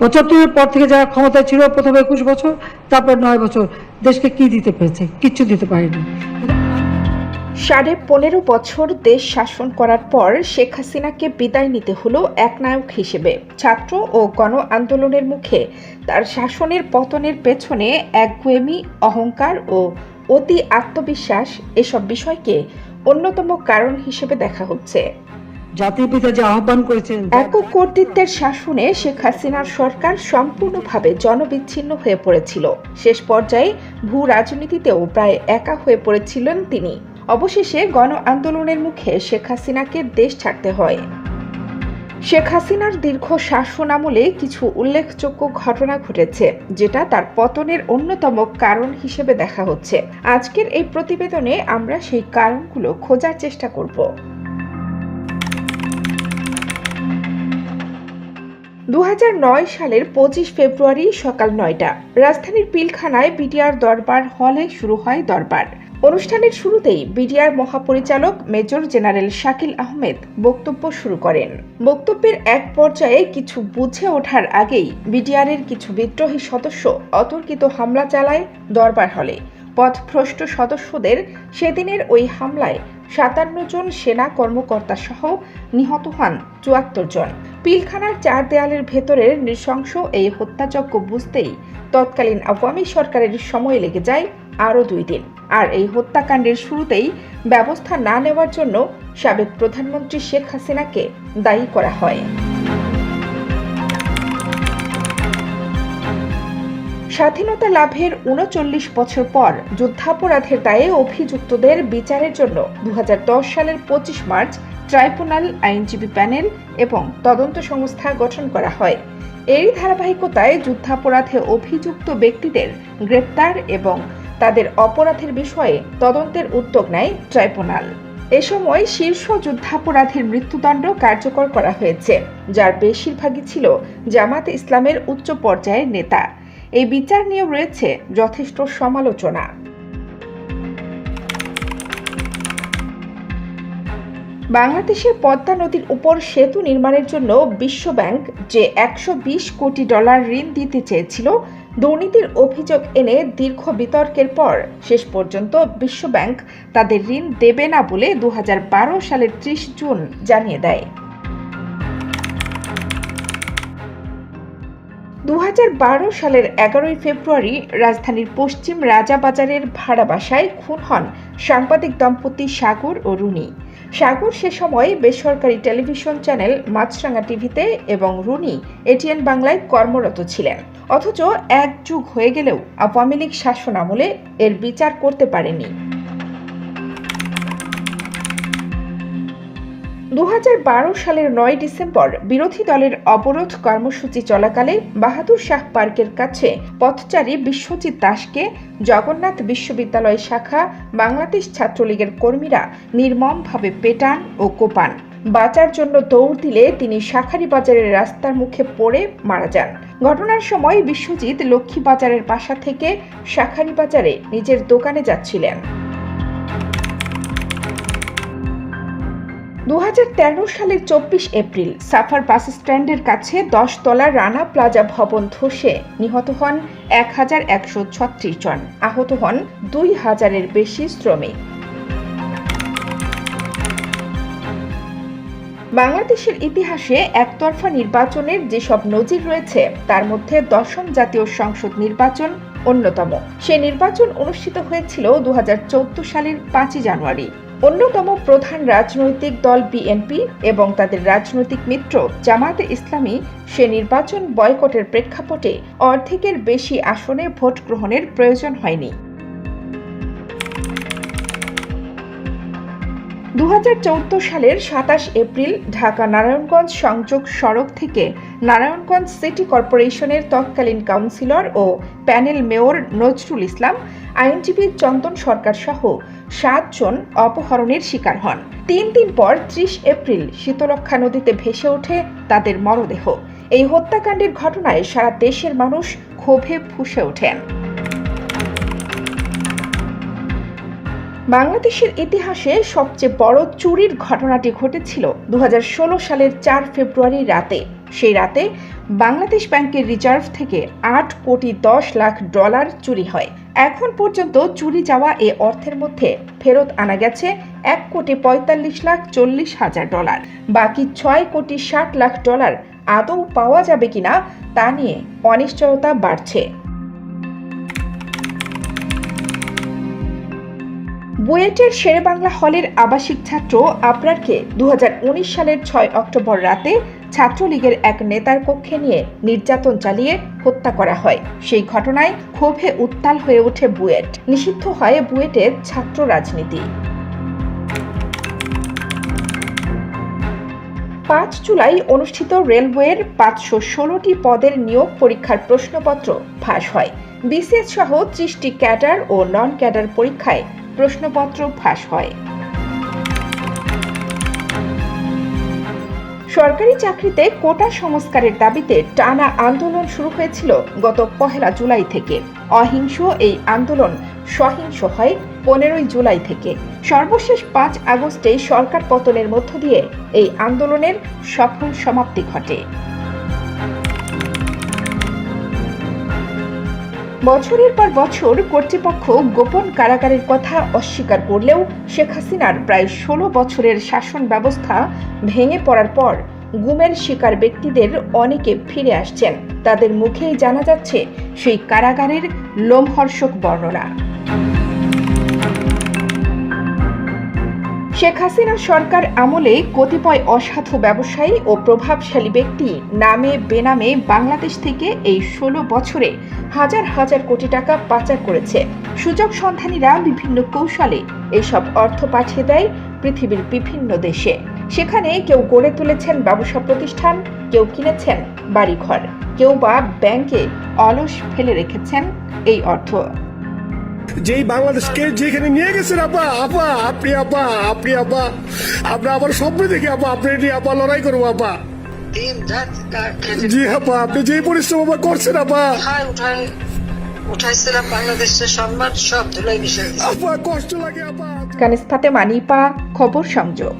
পঁচাত্তরের পর থেকে যারা ক্ষমতায় ছিল, প্রথমে একুশ বছর, তারপর নয় বছর, দেশকে কি দিতে পেরেছে? কিচ্ছু দিতে পারেনি। সাড়ে পনেরো বছর দেশ শাসন করার পর শেখ হাসিনাকে বিদায় নিতে হলো একনায়ক হিসেবে। ছাত্র ও গণ আন্দোলনের মুখে তার শাসনের পতনের পেছনে একগুয়েমি অহংকার ও অতি আত্মবিশ্বাস এসব বিষয়কে অন্যতম কারণ হিসেবে দেখা হচ্ছে। জাতির পিতা যে আহ্বান করেছেন একক কর্তৃত্বের শাসনে শেখ হাসিনার সরকার সম্পূর্ণভাবে জনবিচ্ছিন্ন হয়ে পড়েছিল। শেষ পর্যায়ে ভূ রাজনীতিতেও প্রায় একা হয়ে পড়েছিলেন তিনি। অবশেষে গণ আন্দোলনের মুখে শেখ হাসিনাকে দেশ ছাড়তে হয়। শেখ হাসিনার দীর্ঘ শাসন আমলে কিছু উল্লেখযোগ্য ঘটনা ঘটেছে, যেটা তার পতনের অন্যতম কারণ হিসেবে দেখা হচ্ছে। আজকের এই প্রতিবেদনে আমরা সেই কারণগুলো খোঁজার চেষ্টা করব। দু হাজার নয় সালের পঁচিশ ফেব্রুয়ারি সকাল নয়টা, রাজধানীর পিলখানায় বিডিআর দরবার হলে শুরু হয় দরবার। অনুষ্ঠানের শুরুতেই বিডিআর মহাপরিচালক মেজর জেনারেল শাকিল আহমেদ বক্তব্য শুরু করেন। বক্তব্যের এক পর্যায়ে কিছু বুঝে ওঠার আগেই বিডিআরের কিছু বিদ্রোহী সদস্য অতর্কিত হামলা চালায় দরবার হলে। পথভ্রষ্ট সদস্যদের সেদিনের ওই হামলায় সাতান্ন জন সেনা কর্মকর্তা সহ নিহত হন চুয়াত্তর জন। পিলখানার চার দেয়ালের ভেতরের নৃশংস এই হত্যাযজ্ঞ বুঝতেই তৎকালীন আওয়ামী সরকারের সময় লেগে যায় আরও দুই দিন। আর এই হত্যাকাণ্ডের শুরুতেই ব্যবস্থা না নেওয়ার জন্য সাবেক প্রধানমন্ত্রী শেখ হাসিনাকে দায়ী করা হয়। স্বাধীনতা লাভের উনচল্লিশ বছর পর যুদ্ধাপরাধের দায়ে অভিযুক্তদের বিচারের জন্য দু হাজার দশ সালের পঁচিশ মার্চ ট্রাইব্যুনাল, আইনজীবী প্যানেল এবং তদন্ত সংস্থা গঠন করা হয়। এরই ধারাবাহিকতায় যুদ্ধাপরাধে অভিযুক্ত ব্যক্তিদের গ্রেপ্তার এবং তাদের অপরাধের বিষয়ে তদন্তের উদ্যোগ নেয় ট্রাইব্যুনাল। এ সময় শীর্ষ যুদ্ধাপরাধীর মৃত্যুদণ্ড কার্যকর করা হয়েছে, যার বেশিরভাগই ছিল জামাত ইসলামের উচ্চ পর্যায়ের নেতা। এই বিচার নিয়ে রয়েছে যথেষ্ট সমালোচনা। বাংলাদেশের পদ্মা নদীর উপর সেতু নির্মাণের জন্য বিশ্বব্যাংক যে একশো বিশ কোটি ডলার ঋণ দিতে চেয়েছিল, দুর্নীতির অভিযোগ এনে দীর্ঘ বিতর্কের পর শেষ পর্যন্ত বিশ্বব্যাংক তাদের ঋণ দেবে না বলে দু হাজার বারো সালের ত্রিশ জুন জানিয়ে দেয়। দু হাজার বারো সালের এগারোই ফেব্রুয়ারি রাজধানীর পশ্চিম রাজাবাজারের ভাড়া বাসায় খুন হন সাংবাদিক দম্পতি সাগর ও রুনি। সাগর সে সময় বেসরকারি টেলিভিশন চ্যানেল মাছরাঙা টিভিতে এবং রুনি এটিএন বাংলায় কর্মরত ছিলেন। অথচ এক যুগ হয়ে গেলেও আওয়ামী লীগ শাসন আমলে এর বিচার করতে পারেনি। দু হাজার বারো সালের নয় ডিসেম্বর বিরোধী দলের অবরোধ কর্মসূচি চলাকালে বাহাদুর শাহ পার্কের কাছে পথচারী বিশ্বজিৎ দাসকে জগন্নাথ বিশ্ববিদ্যালয় শাখা বাংলাদেশ ছাত্রলীগের কর্মীরা নির্মমভাবে পেটান ও কোপান। বাঁচার জন্য দৌড় দিলে তিনি শাখারি বাজারের রাস্তার মুখে পড়ে মারা যান। ঘটনার সময় বিশ্বজিৎ লক্ষ্মী বাজারের বাসা থেকে শাখারি বাজারে নিজের দোকানে যাচ্ছিলেন। দু হাজার তেরো সালের চব্বিশ এপ্রিল, সাফার বাস স্ট্যান্ডের কাছে দশ তলার রানা প্লাজা ভবন ধসে নিহত হন এক হাজার একশো ছত্রিশ জন। আহত হন দুই হাজারের বেশি শ্রমিক। বাংলাদেশের ইতিহাসে একতরফা নির্বাচনের যেসব নজির রয়েছে, তার মধ্যে দশম জাতীয় সংসদ নির্বাচন অন্যতম। সে নির্বাচন অনুষ্ঠিত হয়েছিল দু হাজার চৌদ্দ সালের পাঁচই জানুয়ারি। অন্যতম প্রধান রাজনৈতিক দল বিএনপি এবং তাদের রাজনৈতিক মিত্র জামাতে ইসলামী সে নির্বাচন বয়কটের প্রেক্ষাপটে অর্ধেকের বেশি আসনে ভোট গ্রহণের প্রয়োজন হয়নি। দু হাজার চৌদ্দ সালের সাতাশ এপ্রিল ঢাকা নারায়ণগঞ্জ সংযোগ সড়ক থেকে নারায়ণগঞ্জ সিটি কর্পোরেশনের তৎকালীন কাউন্সিলর ও প্যানেল মেয়র নজরুল ইসলাম, আইনজীবী চন্দন সরকার সহ সাতজন অপহরণের শিকার হন। তিন দিন পর ত্রিশ এপ্রিল শীতলক্ষা নদীতে ভেসে ওঠে তাদের মরদেহ। এই হত্যাকাণ্ডের ঘটনায় সারা দেশের মানুষ ক্ষোভে ফুসে ওঠেন। বাংলাদেশের ইতিহাসে সবচেয়ে বড় চুরির ঘটনাটি ঘটেছিল দু হাজার ষোলো সালের চার ফেব্রুয়ারি রাতে। সেই রাতে বাংলাদেশ ব্যাংকের রিজার্ভ থেকে আট কোটি দশ লাখ ডলার চুরি হয়। এখন পর্যন্ত চুরি যাওয়া এ অর্থের মধ্যে ফেরত আনা গেছে এক কোটি পঁয়তাল্লিশ লাখ চল্লিশ হাজার ডলার। বাকি ছয় কোটি ষাট লাখ ডলার আদৌ পাওয়া যাবে কিনা তা নিয়ে অনিশ্চয়তা বাড়ছে। বুয়েটের শেরেবাংলা হলের আবাসিক ছাত্র আবরারকে দু সালের ছয় অক্টোবর রাতে ছাত্রলীগের এক নেতার কক্ষে নিয়ে নির্যাতন চালিয়ে হত্যা করা হয়। সেই ঘটনায় ক্ষোভে উত্তাল হয়ে ওঠে বুয়েট। নিষিদ্ধ হয় বুয়েটের ছাত্র রাজনীতি। পাঁচ জুলাই অনুষ্ঠিত রেলওয়ের পাঁচশো ষোলোটি পদের নিয়োগ পরীক্ষার প্রশ্নপত্র ফাঁস হয়। বিসিএস সহ ত্রিশটি ক্যাডার ও নন ক্যাডার পরীক্ষায় প্রশ্নপত্র ফাঁস হয়। সরকারি চাকরিতে কোটা সংস্কারের দাবিতে টানা আন্দোলন শুরু হয়েছিল গত পহেলা জুলাই থেকে। অহিংস এই আন্দোলন সহিংস হয় পনেরোই জুলাই থেকে। সর্বশেষ পাঁচ আগস্টে সরকার পতনের মধ্য দিয়ে এই আন্দোলনের সফল সমাপ্তি ঘটে। বছরের পর বছর কর্তৃপক্ষ গোপন কারাগারের কথা অস্বীকার করলেও শেখ হাসিনার প্রায় ষোলো বছরের শাসন ব্যবস্থা ভেঙে পড়ার পর গুমের শিকার ব্যক্তিদের অনেকে ফিরে আসছেন। তাদের মুখেই জানা যাচ্ছে সেই কারাগারের লোমহর্ষক বর্ণনা। শেখ হাসিনা সরকার আমলে কতিপয় অসাধু ব্যবসায়ী ও প্রভাবশালী ব্যক্তি নামে বেনামে বাংলাদেশ থেকে এই ষোলো বছরে হাজার হাজার কোটি টাকা পাচার করেছে। সুযোগ সন্ধানীরা বিভিন্ন কৌশলে এইসব অর্থ পাঠিয়ে দেয় পৃথিবীর বিভিন্ন দেশে। সেখানে কেউ গড়ে তুলেছেন ব্যবসা প্রতিষ্ঠান, কেউ কিনেছেন বাড়িঘর, কেউ বা ব্যাংকে অলস ফেলে রেখেছেন এই অর্থ। যেই বাংলাদেশকে যেখানে নিয়ে গেছেন আপা আপা আপনি আপা আপনি আপা আমরা আবার স্বপ্ন দেখি আপা আপনি নিয়ে আপা লড়াই করব আপা জি আপা আপনি যেই পরিশ্রম আপা করছেন আপা উঠাইছিলাম বাংলাদেশের সম্মান সব ধুলাই মিশে আপা কষ্ট লাগে আপা কানিস ফাতেমা নিপা খবর সংযোগ।